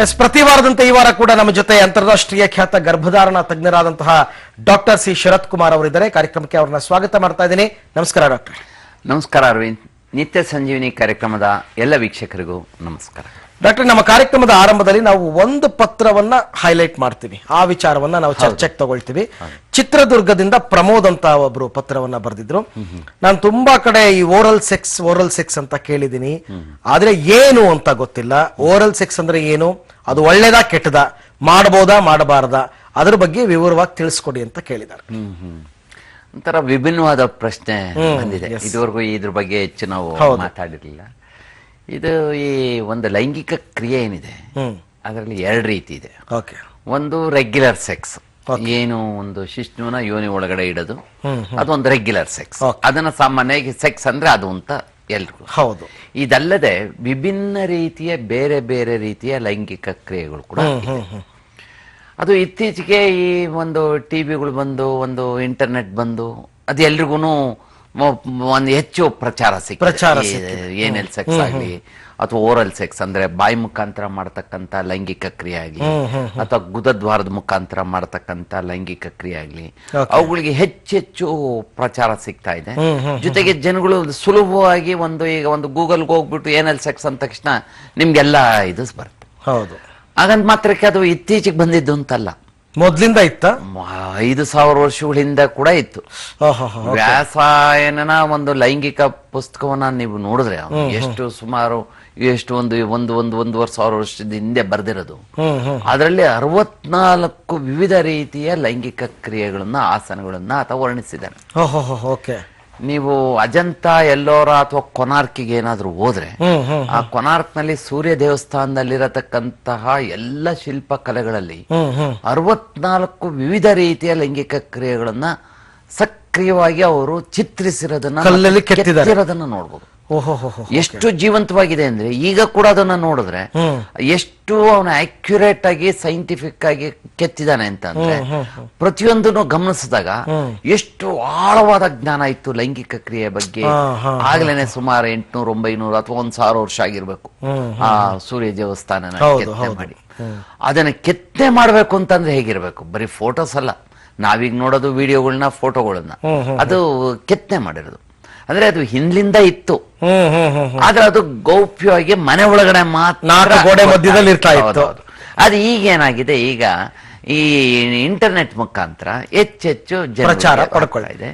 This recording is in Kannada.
ಎಸ್, ಪ್ರತಿ ವಾರದಂತೆ ಈ ವಾರ ಕೂಡ ನಮ್ಮ ಜೊತೆ ಅಂತಾರಾಷ್ಟ್ರೀಯ ಖ್ಯಾತ ಗರ್ಭಧಾರಣ ತಜ್ಞರಾದಂತಹ ಡಾಕ್ಟರ್ ಸಿ. ಶರತ್ ಕುಮಾರ್ ಅವರಿದ್ದಾರೆ. ಕಾರ್ಯಕ್ರಮಕ್ಕೆ ಅವರನ್ನ ಸ್ವಾಗತ ಮಾಡ್ತಾ ಇದ್ದೀನಿ. ನಮಸ್ಕಾರ, ಡಾಕ್ಟರ್. ನಮಸ್ಕಾರ, ಅರವಿಂದ್. ನಿತ್ಯ ಸಂಜೀವಿನಿ ಕಾರ್ಯಕ್ರಮದ ಎಲ್ಲ ವೀಕ್ಷಕರಿಗೂ ನಮಸ್ಕಾರ. ಡಾಕ್ಟರ್ ನಮ್ಮ ಕಾರ್ಯಕ್ರಮದ ಆರಂಭದಲ್ಲಿ ನಾವು ಒಂದು ಪತ್ರವನ್ನ ಹೈಲೈಟ್ ಮಾಡ್ತೀವಿ. ಆ ವಿಚಾರವನ್ನ ನಾವು ಚರ್ಚೆಗೆ ತಗೊಳ್ತೀವಿ. ಚಿತ್ರದುರ್ಗದಿಂದ ಪ್ರಮೋದ್ ಅಂತ ಒಬ್ರು ಪತ್ರವನ್ನ ಬರೆದಿದ್ರು. ನಾನು ತುಂಬಾ ಕಡೆ ಈ ಓರಲ್ ಸೆಕ್ಸ್ ಓರಲ್ ಸೆಕ್ಸ್ ಅಂತ ಕೇಳಿದೀನಿ ಆದ್ರೆ ಏನು ಅಂತ ಗೊತ್ತಿಲ್ಲ. ಓರಲ್ ಸೆಕ್ಸ್ ಅಂದ್ರೆ ಏನು? ಅದು ಒಳ್ಳೇದಾ ಕೆಟ್ಟದ? ಮಾಡಬಹುದಾ ಮಾಡಬಾರದ? ಅದ್ರ ಬಗ್ಗೆ ವಿವರವಾಗಿ ತಿಳಿಸ್ಕೊಡಿ ಅಂತ ಕೇಳಿದ್ದಾರೆ. ಒಂಥರ ವಿಭಿನ್ನವಾದ ಪ್ರಶ್ನೆ ಬಂದಿದೆ. ಇದುವರೆಗೂ ಇದ್ರ ಬಗ್ಗೆ ಹೆಚ್ಚು ನಾವು ಮಾತಾಡಿರ್ಲಿಲ್ಲ. ಇದು ಈ ಒಂದು ಲೈಂಗಿಕ ಕ್ರಿಯೆ ಏನಿದೆ ಅದರಲ್ಲಿ ಎರಡು ರೀತಿ ಇದೆ. ಓಕೆ. ಒಂದು ರೆಗ್ಯುಲರ್ ಸೆಕ್ಸ್ ಏನು ಒಂದು ಶಿಷ್ಣುವನ ಯೋನಿ ಒಳಗಡೆ ಇಡೋದು. ಅದೊಂದು ರೆಗ್ಯುಲರ್ ಸೆಕ್ಸ್ ಅದನ್ನ ಸಾಮಾನ್ಯವಾಗಿ ಸೆಕ್ಸ್ ಅಂದ್ರೆ ಅದು ಅಂತ ಎಲ್ರಿಗೂ. ಹೌದು. ಇದಲ್ಲದೆ ವಿಭಿನ್ನ ರೀತಿಯ ಬೇರೆ ಬೇರೆ ರೀತಿಯ ಲೈಂಗಿಕ ಕ್ರಿಯೆಗಳು ಕೂಡ. ಅದು ಇತ್ತೀಚೆಗೆ ಈ ಒಂದು ಟಿವಿಗಳು ಬಂದು ಒಂದು ಇಂಟರ್ನೆಟ್ ಬಂದು ಅದು ಎಲ್ರಿಗೂ ಒಂದು ಹೆಚ್ಚು ಪ್ರಚಾರ ಪ್ರಚಾರ ಏನೆಲ್ ಸೆಕ್ಸ್ ಆಗ್ಲಿ ಅಥವಾ ಓರಲ್ ಸೆಕ್ಸ್ ಅಂದ್ರೆ ಬಾಯಿ ಮುಖಾಂತರ ಮಾಡತಕ್ಕಂತ ಲೈಂಗಿಕ ಕ್ರಿಯೆ ಆಗ್ಲಿ ಅಥವಾ ಗುದದ್ವಾರದ ಮುಖಾಂತರ ಮಾಡತಕ್ಕಂತ ಲೈಂಗಿಕ ಕ್ರಿಯೆ ಆಗ್ಲಿ ಅವುಗಳಿಗೆ ಹೆಚ್ಚೆಚ್ಚು ಪ್ರಚಾರ ಸಿಗ್ತಾ ಇದೆ. ಜೊತೆಗೆ ಜನಗಳು ಸುಲಭವಾಗಿ ಒಂದು ಈಗ ಒಂದು ಗೂಗಲ್ಗೆ ಹೋಗ್ಬಿಟ್ಟು ಏನೆಲ್ ಸೆಕ್ಸ್ ಅಂದ ತಕ್ಷಣ ನಿಮ್ಗೆಲ್ಲ ಇದು ಬರುತ್ತೆ. ಹೌದು. ಹಾಗಂತ ಮಾತ್ರಕ್ಕೆ ಅದು ಇತ್ತೀಚೆಗೆ ಬಂದಿದ್ದು ಅಂತಲ್ಲ. ಮೊದ್ಲಿಂದ ಇತ್ತ? ಐದು ಸಾವಿರ ವರ್ಷಗಳ ಹಿಂದೆ ಕೂಡ ಇತ್ತು. ವ್ಯಾಸಾಯನ ಒಂದು ಲೈಂಗಿಕ ಪುಸ್ತಕವನ್ನ ನೀವು ನೋಡಿದ್ರೆ ಎಷ್ಟು ಸುಮಾರು ಎಷ್ಟು ಒಂದು ಒಂದು ಒಂದು ಒಂದೂವರೆ ಸಾವಿರ ವರ್ಷದ ಹಿಂದೆ ಬರ್ದಿರೋದು. ಅದರಲ್ಲಿ ಅರವತ್ನಾಲ್ಕು ವಿವಿಧ ರೀತಿಯ ಲೈಂಗಿಕ ಕ್ರಿಯೆಗಳನ್ನ ಆಸನಗಳನ್ನ ಆತ ವರ್ಣಿಸಿದ್ದಾನೆ. ನೀವು ಅಜಂತ ಎಲ್ಲೋರ ಅಥವಾ ಕೊನಾರ್ಕಿಗೆ ಏನಾದ್ರೂ ಹೋದ್ರೆ ಆ ಕೊನಾರ್ಕ್ನಲ್ಲಿ ಸೂರ್ಯ ದೇವಸ್ಥಾನದಲ್ಲಿರತಕ್ಕಂತಹ ಎಲ್ಲ ಶಿಲ್ಪ ಕಲೆಗಳಲ್ಲಿ ಅರವತ್ನಾಲ್ಕು ವಿವಿಧ ರೀತಿಯ ಲೈಂಗಿಕ ಕ್ರಿಯೆಗಳನ್ನ ಸಕ್ರಿಯವಾಗಿ ಅವರು ಚಿತ್ರಿಸಿರೋದನ್ನ. ನೋಡ್ಬೋದು. ಎಷ್ಟು ಜೀವಂತವಾಗಿದೆ ಅಂದ್ರೆ ಈಗ ಕೂಡ ಅದನ್ನ ನೋಡಿದ್ರೆ ಎಷ್ಟು ಅವನ ಅಕ್ಯುರೇಟ್ ಆಗಿ ಸೈಂಟಿಫಿಕ್ ಆಗಿ ಕೆತ್ತಿದಾನೆ ಅಂತ ಅಂದ್ರೆ ಪ್ರತಿಯೊಂದನ್ನು ಗಮನಿಸಿದಾಗ ಎಷ್ಟು ಆಳವಾದ ಜ್ಞಾನ ಇತ್ತು ಲೈಂಗಿಕ ಕ್ರಿಯೆ ಬಗ್ಗೆ. ಆಗ್ಲೇನೆ ಸುಮಾರು ಎಂಟ್ನೂರ ಒಂಬೈನೂರ ಅಥವಾ ಒಂದ್ ಸಾವಿರ ವರ್ಷ ಆಗಿರ್ಬೇಕು. ಆ ಸೂರ್ಯ ದೇವಸ್ಥಾನ ಹೌದು, ಕೆತ್ತನೆ ಮಾಡಿ. ಅದನ್ನ ಕೆತ್ತನೆ ಮಾಡ್ಬೇಕು ಅಂತಂದ್ರೆ ಹೇಗಿರ್ಬೇಕು? ಬರೀ ಫೋಟೋಸ್ ಅಲ್ಲ. ನಾವೀಗ ನೋಡೋದು ವಿಡಿಯೋಗಳನ್ನ ಫೋಟೋಗಳನ್ನ ಅದು ಕೆತ್ತನೆ ಮಾಡಿರೋದು. ಅಂದ್ರೆ ಅದು ಹಿಂದ್ಲಿಂದ ಇತ್ತು ಆದ್ರೆ ಅದು ಗೌಪ್ಯವಾಗಿ ಮನೆ ಒಳಗಡೆ ಮಾತ್ರ ಗೋಡೆ ಮಧ್ಯದಲ್ಲಿ ಇರ್ತಾ ಇತ್ತು. ಅದು ಈಗ ಏನಾಗಿದೆ ಈಗ ಈ ಇಂಟರ್ನೆಟ್ ಮುಖಾಂತರ ಹೆಚ್ಚೆಚ್ಚು ಪ್ರಚಾರ ಪಡ್ಕೊಳ್ಳಿ. ಇದೆ